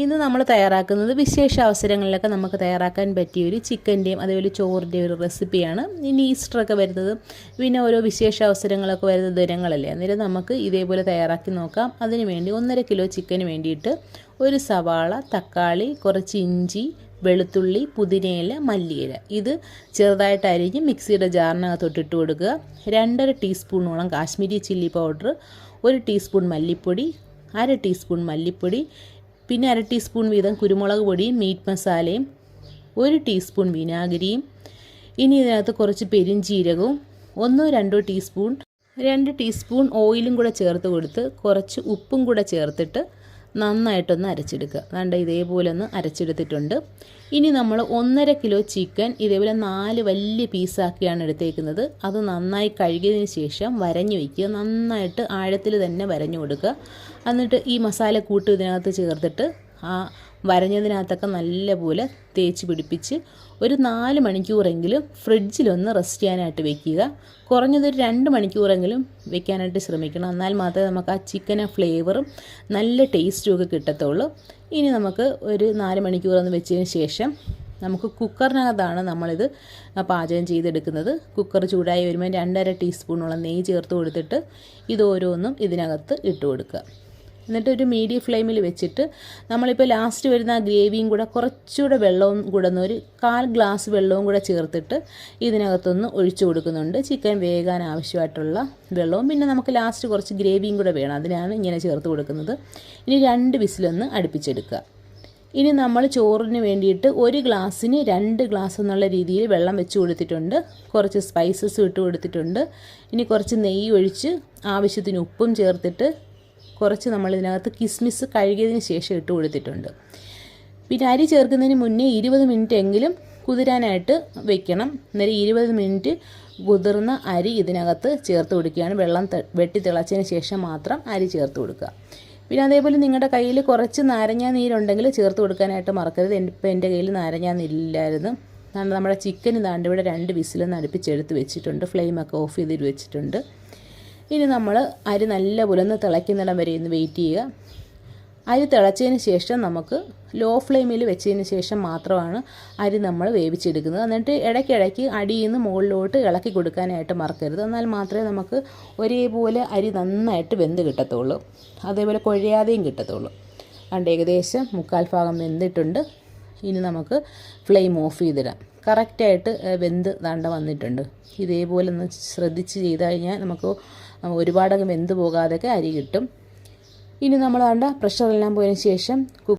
ഇന്ന് നമ്മൾ തയ്യാറാക്കുന്നത് വിശേഷ അവസരങ്ങളിലൊക്കെ നമുക്ക് തയ്യാറാക്കാൻ പറ്റിയ ഒരു ചിക്കന്റെയും അതേപോലെ ചോറിന്റെയും ഒരു റെസിപ്പിയാണ്. ഇനി ഈസ്റ്ററൊക്കെ വരുന്നത് പിന്നെ ഓരോ വിശേഷ അവസരങ്ങളൊക്കെ വരുന്ന ദിനങ്ങളല്ലേ? അന്നേരം നമുക്ക് ഇതേപോലെ തയ്യാറാക്കി നോക്കാം. അതിന് വേണ്ടി ഒന്നര കിലോ ചിക്കന് വേണ്ടിയിട്ട് ഒരു സവാള തക്കാളി കുറച്ച് ഇഞ്ചി വെളുത്തുള്ളി പുതിനയില മല്ലിയില. ഇത് ചെറുതായിട്ട് അരിഞ്ഞ് മിക്സിയുടെ ജാറിനകത്തോട്ട് ഇട്ട് കൊടുക്കുക. രണ്ടര ടീസ്പൂണോളം കാശ്മീരി ചില്ലി പൗഡർ ഒരു ടീസ്പൂൺ മല്ലിപ്പൊടി അര ടീസ്പൂൺ മല്ലിപ്പൊടി പിന്നെ അര ടീസ്പൂൺ വീതം കുരുമുളക് പൊടിയും മീറ്റ് മസാലയും ഒരു ടീസ്പൂൺ വിനാഗിരിയും ഇനി ഇതിനകത്ത് കുറച്ച് പെരിഞ്ചീരകവും ഒന്നോ രണ്ടോ ടീസ്പൂൺ രണ്ട് ടീസ്പൂൺ ഓയിലും കൂടെ ചേർത്ത് കൊടുത്ത് കുറച്ച് ഉപ്പും കൂടെ ചേർത്തിട്ട് നന്നായിട്ടൊന്ന് അരച്ചെടുക്കുക. കണ്ട ഇതേപോലെ ഒന്ന് അരച്ചെടുത്തിട്ടുണ്ട്. ഇനി നമ്മൾ ഒന്നര കിലോ ചിക്കൻ ഇതേപോലെ നാല് വലിയ പീസാക്കിയാണ് എടുത്തേക്കുന്നത്. അത് നന്നായി കഴുകിയതിന് ശേഷം വരഞ്ഞു വയ്ക്കുക. നന്നായിട്ട് ആഴത്തിൽ തന്നെ വരഞ്ഞു കൊടുക്കുക. എന്നിട്ട് ഈ മസാല കൂട്ട് ഇതിനകത്ത് ചേർത്തിട്ട് ആ വരഞ്ഞതിനകത്തൊക്കെ നല്ലപോലെ തേച്ച് പിടിപ്പിച്ച് ഒരു നാല് മണിക്കൂറെങ്കിലും ഫ്രിഡ്ജിലൊന്ന് റെസ്റ്റ് ചെയ്യാനായിട്ട് വെക്കുക. കുറഞ്ഞതൊരു രണ്ട് മണിക്കൂറെങ്കിലും വെക്കാനായിട്ട് ശ്രമിക്കണം. എന്നാൽ മാത്രമേ നമുക്ക് ആ ചിക്കന് ഫ്ലേവറും നല്ല ടേസ്റ്റും ഒക്കെ കിട്ടത്തുള്ളൂ. ഇനി നമുക്ക് ഒരു നാല് മണിക്കൂറൊന്ന് വെച്ചതിന് ശേഷം നമുക്ക് കുക്കറിനകത്താണ് നമ്മളിത് പാചകം ചെയ്തെടുക്കുന്നത്. കുക്കർ ചൂടായി വരുമ്പോൾ രണ്ടര ടീസ്പൂണോളം നെയ്യ് ചേർത്ത് കൊടുത്തിട്ട് ഇത് ഓരോന്നും ഇതിനകത്ത് ഇട്ട് കൊടുക്കുക. എന്നിട്ട് ഒരു മീഡിയം ഫ്ലെയിമിൽ വെച്ചിട്ട് നമ്മളിപ്പോൾ ലാസ്റ്റ് വരുന്ന ആ ഗ്രേവിയും കൂടെ കുറച്ചുകൂടെ വെള്ളവും കൂടെ ഒരു കാൽ ഗ്ലാസ് വെള്ളവും കൂടെ ചേർത്തിട്ട് ഇതിനകത്തൊന്ന് ഒഴിച്ചു കൊടുക്കുന്നുണ്ട്. ചിക്കൻ വേകാൻ ആവശ്യമായിട്ടുള്ള വെള്ളവും. പിന്നെ നമുക്ക് ലാസ്റ്റ് കുറച്ച് ഗ്രേവിയും കൂടെ വേണം. അതിനാണ് ഇങ്ങനെ ചേർത്ത് കൊടുക്കുന്നത്. ഇനി രണ്ട് വിസിലൊന്ന് അടുപ്പിച്ചെടുക്കുക. ഇനി നമ്മൾ ചോറിന് വേണ്ടിയിട്ട് ഒരു ഗ്ലാസ്സിന് രണ്ട് ഗ്ലാസ് എന്നുള്ള രീതിയിൽ വെള്ളം വെച്ച് കൊടുത്തിട്ടുണ്ട്. കുറച്ച് സ്പൈസസ് ഇട്ട് കൊടുത്തിട്ടുണ്ട്. ഇനി കുറച്ച് നെയ്യ് ഒഴിച്ച് ആവശ്യത്തിന് ഉപ്പും ചേർത്തിട്ട് കുറച്ച് നമ്മൾ ഇതിനകത്ത് കിസ്മിസ് കഴുകിയതിന് ശേഷം ഇട്ട് കൊടുത്തിട്ടുണ്ട്. പിന്നെ അരി ചേർക്കുന്നതിന് മുന്നേ ഇരുപത് മിനിറ്റ് എങ്കിലും കുതിരാനായിട്ട് വെക്കണം. അന്നേരം ഇരുപത് മിനിറ്റ് കുതിർന്ന അരി ഇതിനകത്ത് ചേർത്ത് കൊടുക്കുകയാണ്. വെള്ളം വെട്ടി തിളച്ചതിന് ശേഷം മാത്രം അരി ചേർത്ത് കൊടുക്കുക. പിന്നെ അതേപോലെ നിങ്ങളുടെ കയ്യിൽ കുറച്ച് നാരങ്ങ നീരുണ്ടെങ്കിൽ ചേർത്ത് കൊടുക്കാനായിട്ട് മറക്കരുത്. ഇപ്പം എന്റെ കയ്യിൽ നാരങ്ങ നീരില്ലായിരുന്നു. നമ്മുടെ ചിക്കൻ ഇതാണ്ട് ഇവിടെ രണ്ട് വിസിലൊന്ന് അടുപ്പിച്ചെടുത്ത് വെച്ചിട്ടുണ്ട്. ഫ്ലെയിമൊക്കെ ഓഫ് ചെയ്തിട്ട് വെച്ചിട്ടുണ്ട്. ഇനി നമ്മൾ അരി നല്ല പുലന്ന് തിളയ്ക്കുന്നിടം വരെ ഇന്ന് വെയിറ്റ് ചെയ്യുക. അരി തിളച്ചതിന് ശേഷം നമുക്ക് ലോ ഫ്ലെയിമിൽ വെച്ചതിന് ശേഷം മാത്രമാണ് അരി നമ്മൾ വേവിച്ചെടുക്കുന്നത്. എന്നിട്ട് ഇടയ്ക്കിടയ്ക്ക് അടിയിൽ നിന്ന് മുകളിലോട്ട് ഇളക്കി കൊടുക്കാനായിട്ട് മറക്കരുത്. എന്നാൽ മാത്രമേ നമുക്ക് ഒരേപോലെ അരി നന്നായിട്ട് വെന്ത് കിട്ടത്തുള്ളൂ. അതേപോലെ കുഴയാതെയും കിട്ടത്തുള്ളൂ. കണ്ട് ഏകദേശം മുക്കാൽ ഭാഗം വെന്തിട്ടുണ്ട്. ഇനി നമുക്ക് ഫ്ലെയിം ഓഫ് ചെയ്തിടാം. കറക്റ്റായിട്ട് വെന്ത് താണ്ട വന്നിട്ടുണ്ട്. ഇതേപോലെ ഒന്ന് ശ്രദ്ധിച്ച് ചെയ്ത് കഴിഞ്ഞാൽ നമുക്ക് ഒരുപാടങ്ങ് വെന്ത് പോകാതെയൊക്കെ അരി കിട്ടും. ഇനി നമ്മൾ വേണ്ട പ്രഷറെല്ലാം പോയതിന് ശേഷം